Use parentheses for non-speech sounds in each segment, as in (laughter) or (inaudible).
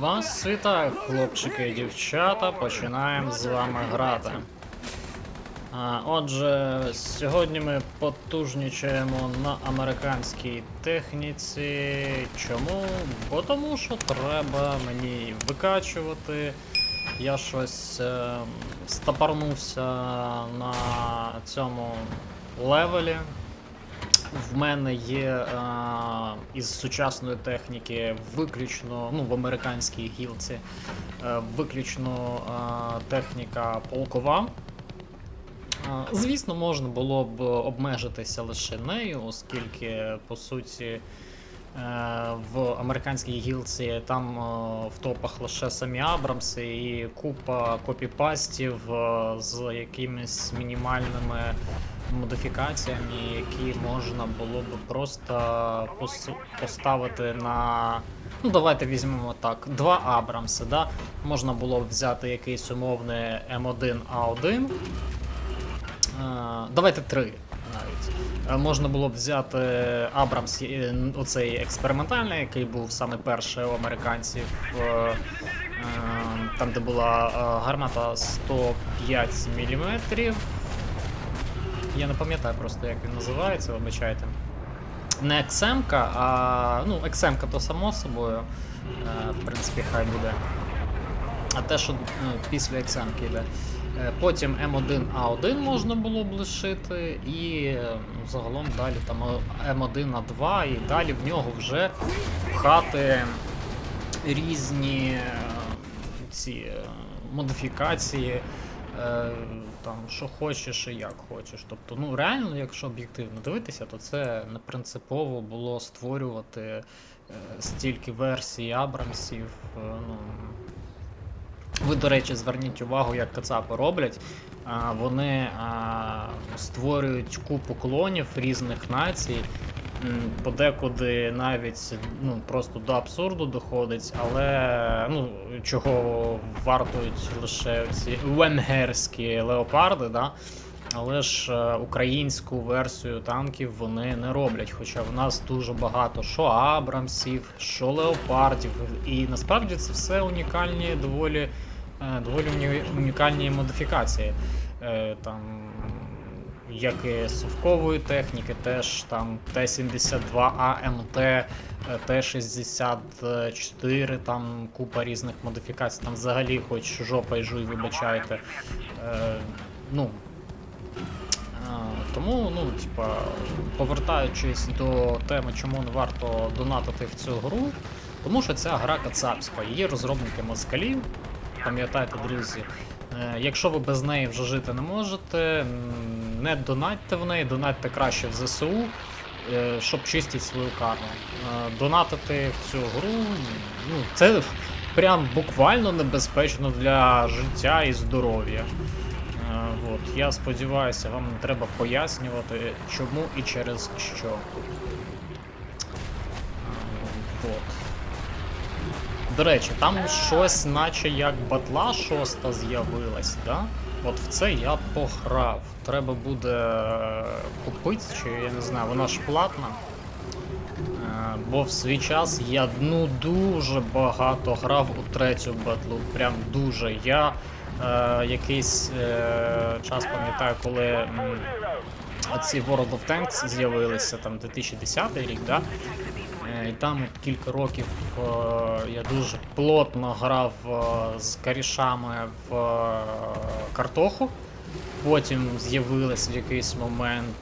Вас вітаю, хлопчики і дівчата. Починаємо з вами грати. А, отже, сьогодні ми потужнічаємо на американській техніці. Чому? Бо тому що треба мені викачувати. Я щось е, стапарнувся на цьому левелі. В мене є е, із сучасної техніки виключно, ну в американській гілці, е, виключно е, техніка полкова. Е, Звісно, можна було б обмежитися лише нею, оскільки, по суті, е, в американській гілці там е, в топах лише самі Абрамси і купа копіпастів з якимись мінімальними модифікаціями, які можна було б просто пос- поставити на. Ну, давайте візьмемо так. Два Абрамси, да? Можна було б взяти якийсь умовний М1А1. Е, Давайте три навіть. Е, Можна було б взяти Абрамс, е, оцей експериментальний, який був саме перший у американців. Там, де була гармата 105 мм. Я не пам'ятаю просто, як він називається, вибачайте. Не XM, а. Ну, XM то само собою. Е, В принципі, хай буде. А те, що ну, після XM йде. Е, Потім М1А1 можна було б лишити, і е, ну, загалом далі там М1А2, і далі в нього вже пхати різні ці модифікації, там, що хочеш і як хочеш. Тобто, ну реально, якщо об'єктивно дивитися, то це не принципово було створювати е, стільки версій Абрамсів. е, Ну, ви, до речі, зверніть увагу, як кацапи роблять. Вони створюють купу клонів різних націй. Подекуди навіть ну, просто до абсурду доходить, але ну, чого вартують лише ці венгерські леопарди, да? але ж е, українську версію танків вони не роблять. Хоча в нас дуже багато що Абрамсів, що леопардів. І насправді це все унікальні, доволі, е, доволі унікальні модифікації. Е, Там як і совкової техніки, теж там Т-72АМТ, е, Т-64, там купа різних модифікацій, там взагалі хоч жопа і жуй, вибачайте. Е, ну, Тому, ну, типа, повертаючись до теми, чому не варто донатити в цю гру, тому що ця гра кацапська, її розробники москалів. Пам'ятайте, друзі, е, якщо ви без неї вже жити не можете, не донатьте в неї, донатьте краще в ЗСУ, е, щоб чистити свою карму. Е, Донатити в цю гру, ну, це прям буквально небезпечно для життя і здоров'я. Е, От, я сподіваюся, вам не треба пояснювати, чому і через що. Е, От. До речі, там щось, наче як батла шоста з'явилась, да? От в це я пограв. Треба буде е, купити, чи я не знаю, вона ж платна. Е, Бо в свій час я ну дуже багато грав у третю батлу. Прям дуже. Я е, якийсь е, час пам'ятаю, коли м, оці World of Tanks з'явилися, там 2010 рік, да? Е, І там кілька років е, я дуже плотно грав е, з карішами в картоху. Потім з'явилась в якийсь момент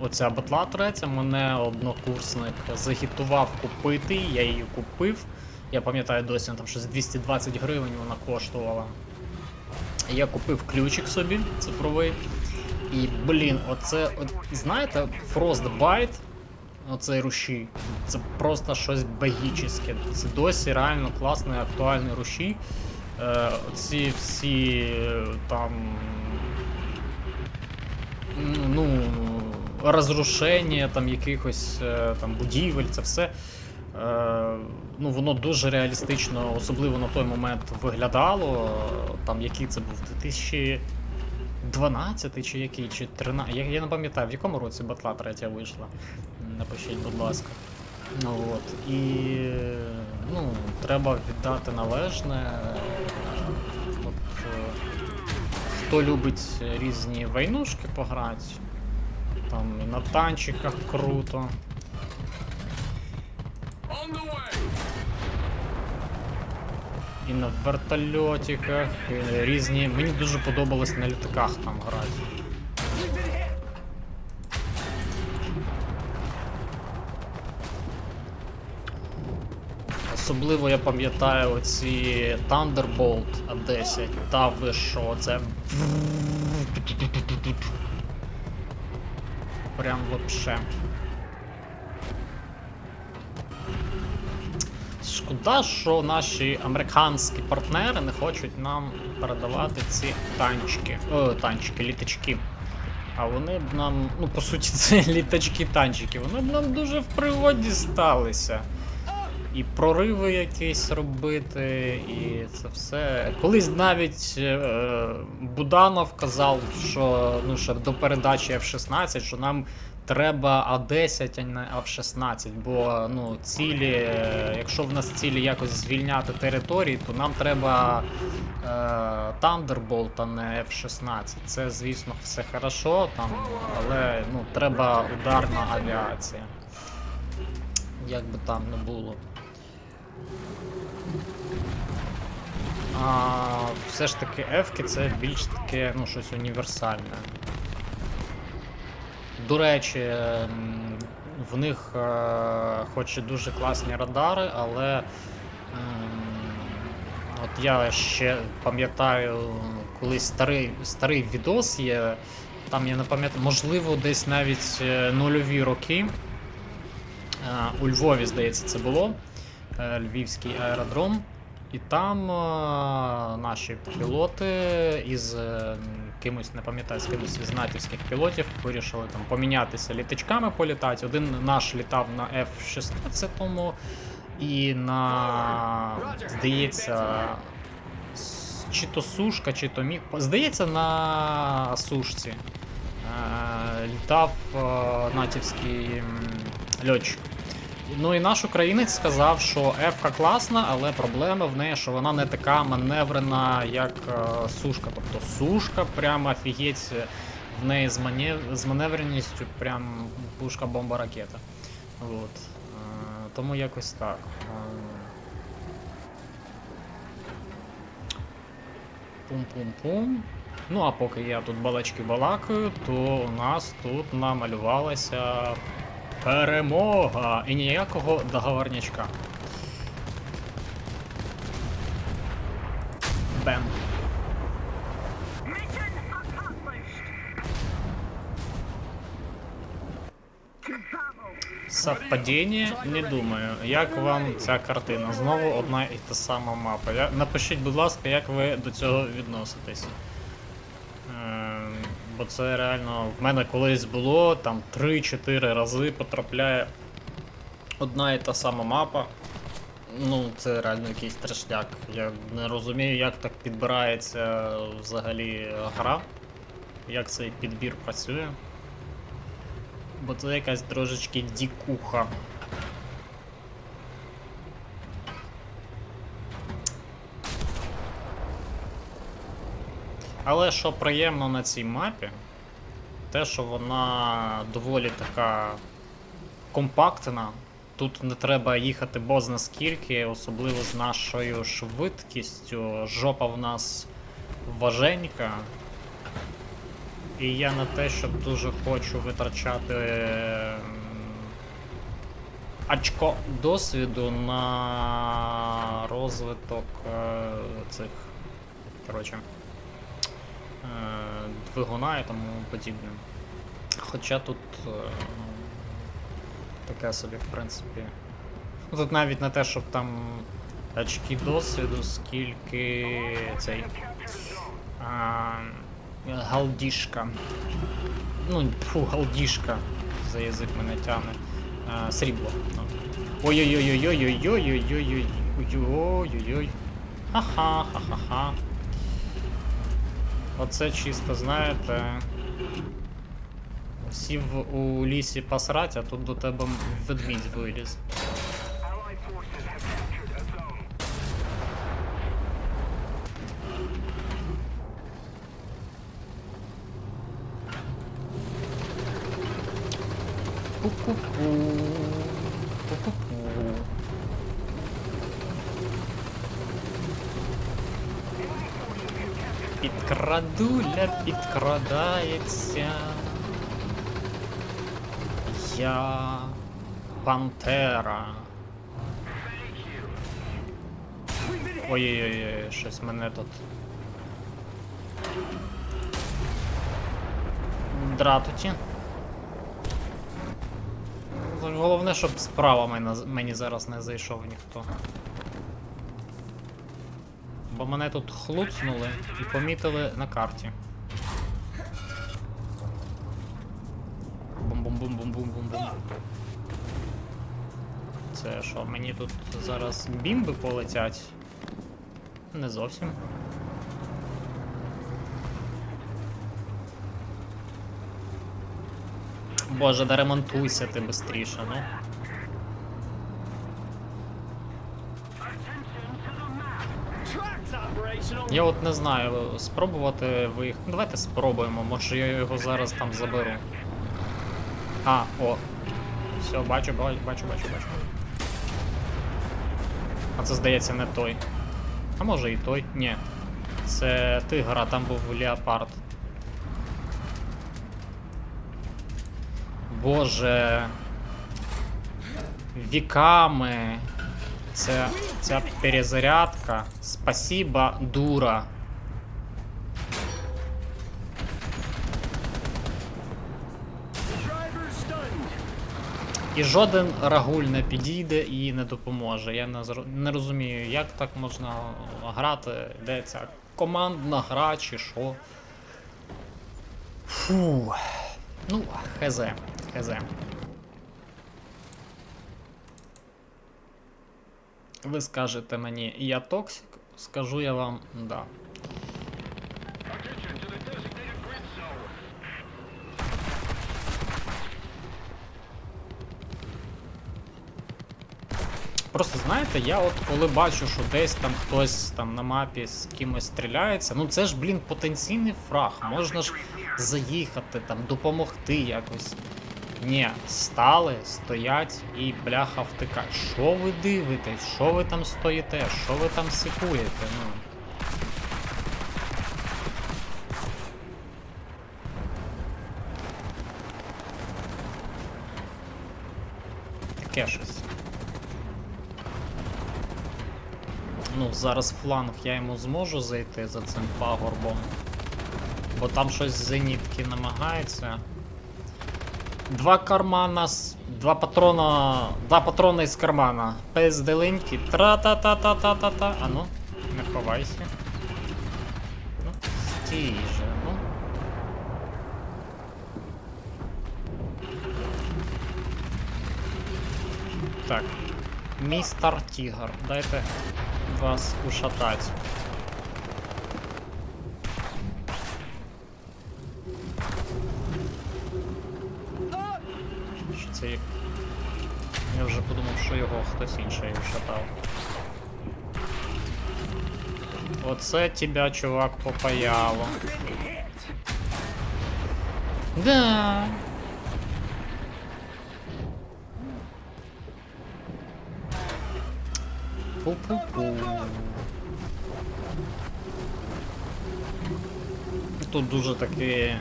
оця батла третя. Мене однокурсник загітував купити, я її купив. Я пам'ятаю досі, там щось 220 гривень вона коштувала. Я купив ключик собі цифровий. І, блін, оце, от, знаєте, Frostbite, оцей рушій, це просто щось багічне. Це досі реально класний, актуальний рушій. Е, оці всі там. Ну, розрушення там якихось е, там будівель, це все. Е, ну, воно дуже реалістично, особливо на той момент виглядало. Там який це був 2000. 12 чи який, чи 13. Я, я не пам'ятаю, в якому році батла третя вийшла. Напишіть, будь ласка. Ну от. І ну, треба віддати належне. От, е, хто любить різні войнушки пограти, там на танчиках круто. І на вертольотиках, і різні. Мені дуже подобалось на літаках там грати. Особливо я пам'ятаю оці Thunderbolt А10. Та ви що, це. Прям вообще. Шкода, що наші американські партнери не хочуть нам передавати ці танчики. О, танчики, літачки. А вони б нам, ну по суті, (laughs) це літачки-танчики, вони б нам дуже в пригоді сталися. І прориви якісь робити, і це все. Колись навіть е, Буданов казав, що ну, ще до передачі F-16, що нам треба А10, а не F-16, бо ну, цілі, е, якщо в нас цілі якось звільняти території, то нам треба е, Thunderbolt, а не F-16. Це, звісно, все хорошо, там, але ну, треба ударна авіація. Як би там не було. А все ж таки F це більш таке, ну, щось універсальне. До речі, в них е, хоч і дуже класні радари, але от я ще пам'ятаю, колись старий, старий відос є. Там я не пам'ятаю, можливо, десь навіть е, нульові роки. Е, У Львові, здається, це було. Львівський аеродром. І там наші пілоти із е, кимось, не пам'ятаю, з кимось із натівських пілотів вирішили там помінятися літачками політати. Один наш літав на F-16 і на, здається, чи то сушка, чи то міг. Здається, на сушці. Е, літав е, натівський льотчик. Ну і наш українець сказав, що F класна, але проблема в неї, що вона не така маневрена, як е, сушка. Тобто сушка прямо офігеть в неї з, мане... з маневреністю, прям пушка бомба ракета. От. Е, тому якось так. Е, Пум-пум-пум. Ну, а поки я тут балачки балакаю, то у нас тут намалювалася перемога і ніякого договорнячка. Бем. Совпадіння? Не думаю. Як вам ця картина? Знову одна і та сама мапа. Напишіть, будь ласка, як ви до цього відноситесь. Бо це реально в мене колись було там 3-4 рази потрапляє одна і та сама мапа. Ну, це реально якийсь трешняк. Я не розумію, як так підбирається взагалі гра, як цей підбір працює. Бо це якась трошечки дікуха. Але що приємно на цій мапі, те, що вона доволі така компактна. Тут не треба їхати бозна скільки, особливо з нашою швидкістю. Жопа в нас важенька. І я на те, щоб дуже хочу витрачати очко досвіду на розвиток е, цих. Коротше. Двигуна і тому подібне. Хоча тут е, таке собі, в принципі. Ну, Тут навіть не те, щоб там очки досвіду, скільки цей. А, галдішка. Ну, фу, галдішка. За язик мене тягне. А, срібло. Ну. Ой-ой-ой-ой-ой-ой-ой-ой-ой-ой-ой-ой. Оце чисто, знаєте. Сів у лісі посрать, а тут до тебе ведмідь виліз. Підкрадуля підкрадається. Я пантера. Ой-ой-ой, щось мене тут. Дратуті. Головне, щоб справа мені зараз не зайшов ніхто. Бо мене тут хлуцнули і помітили на карті. Бум-бум-бум-бум-бум-бум-бум. Це що, мені тут зараз бімби полетять? Не зовсім. Боже, да ремонтуйся ти бистріше, ну. Я от не знаю, спробувати виїх... Ну, Давайте спробуємо, може я його зараз там заберу. А, о. Все, бачу, бачу, бачу, бачу. А це здається не той. А може і той? Ні. Це тигр, а там був леопард. Боже. Віками. Ця, ця перезарядка. Спасіба, дура. І жоден рагуль не підійде і не допоможе. Я не, розумію, як так можна грати, де ця командна гра чи що. Фу. Ну, хз, хз. Ви скажете мені, я токсик, скажу я вам да. Просто знаєте, я от коли бачу, що десь там хтось там на мапі з кимось стріляється, ну це ж, блін, потенційний фраг. Можна ж заїхати, там, допомогти якось. Ні, стали, стоять і бляха втикають. Що ви дивитесь? Що ви там стоїте? Що ви там сикуєте? Ну. Таке щось. Ну, зараз фланг я йому зможу зайти за цим пагорбом. Бо там щось з зенітки намагається. Два кармана, два патрона. Два патрона із кармана. ПСД-линьки. Тра-та-та-та-та-та-та. А ну, не ховайся. Ну, стій же, ну. Так. Містер Тігр, дайте вас ушатать. Що це як? Я вже подумав, що його хтось інший ушатав. Оце тебя, чувак, попаяло. Да. Пу-пу-пу. Тут дуже такий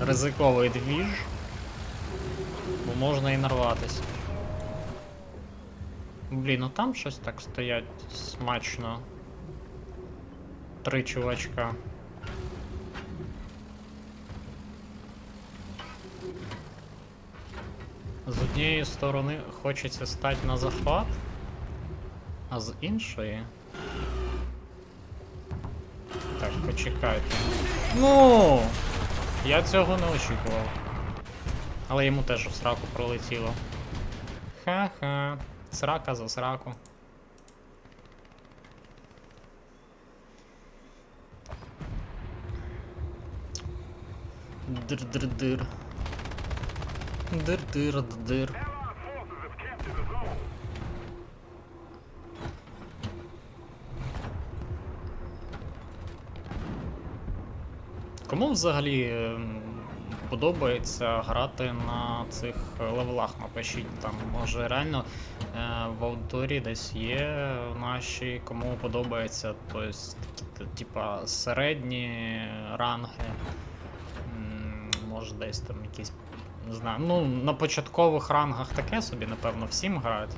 ризиковий двіж, бо можна і нарватися. Блін, ну там щось так стоять смачно. Три чувачка. З однієї сторони хочеться стати на захват, а з іншої. Так, почекайте. Ну! Я цього не очікував. Але йому теж в сраку пролетіло. Ха-ха. Срака за сраку. Дир-дир-дир. Дир-дир-дир. Кому взагалі ем, подобається грати на цих левелах. Напишіть там, може реально е, в аудиторії десь є наші, кому подобається, тобто, типа середні ранги. Може десь там якісь. Не знаю. Ну, на початкових рангах таке собі, напевно, всім грають.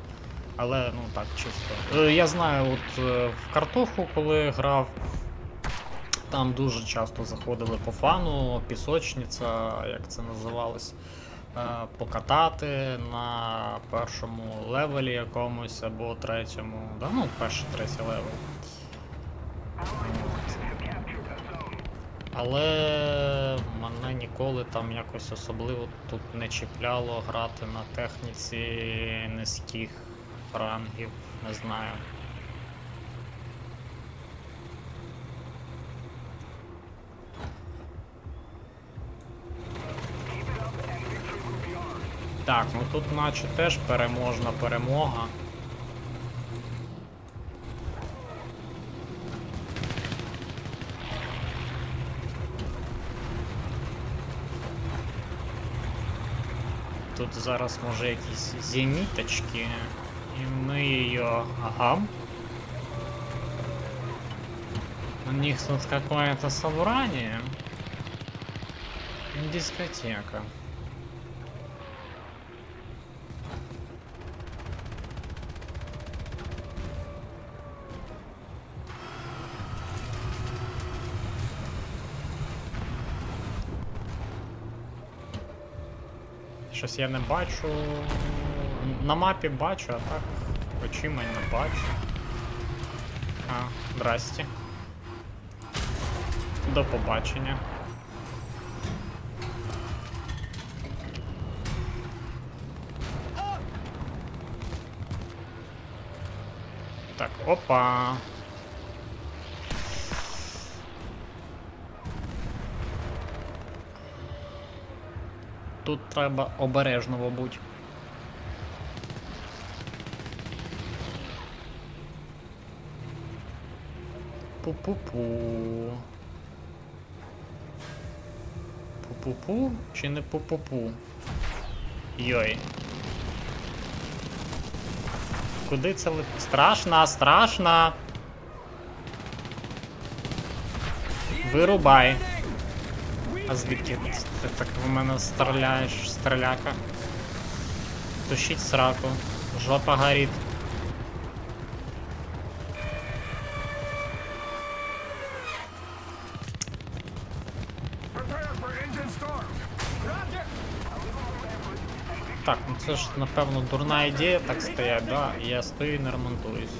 Але ну так, чисто. Е, Я знаю, от е, в картоху, коли грав, там дуже часто заходили по фану, пісочниця, як це називалось, е, покатати на першому левелі якомусь або третьому. Да, ну, перший, третій левел. Але мене ніколи там якось особливо тут не чіпляло грати на техніці низьких рангів, не знаю. Так, ну тут наче теж переможна перемога. Тут зараз може якісь зеніточки, і ми її... Ага. У них тут какое-то собрание. Дискотека. Щось я не бачу. На мапі бачу, а так очима не бачу. А, здрасте. До побачення. Так, опа. Тут треба обережно, мабуть. Пу-пу-пу. Пу-пу-пу чи не пу-пу-пу? Йой. Куди це лип... Страшно, страшно. Вирубай. А ти так в мене стріляєш, стріляка? Тушіть сраку. Жопа горить. Так, ну це ж напевно дурна ідея так стоять, да? Я стою і не ремонтуюсь.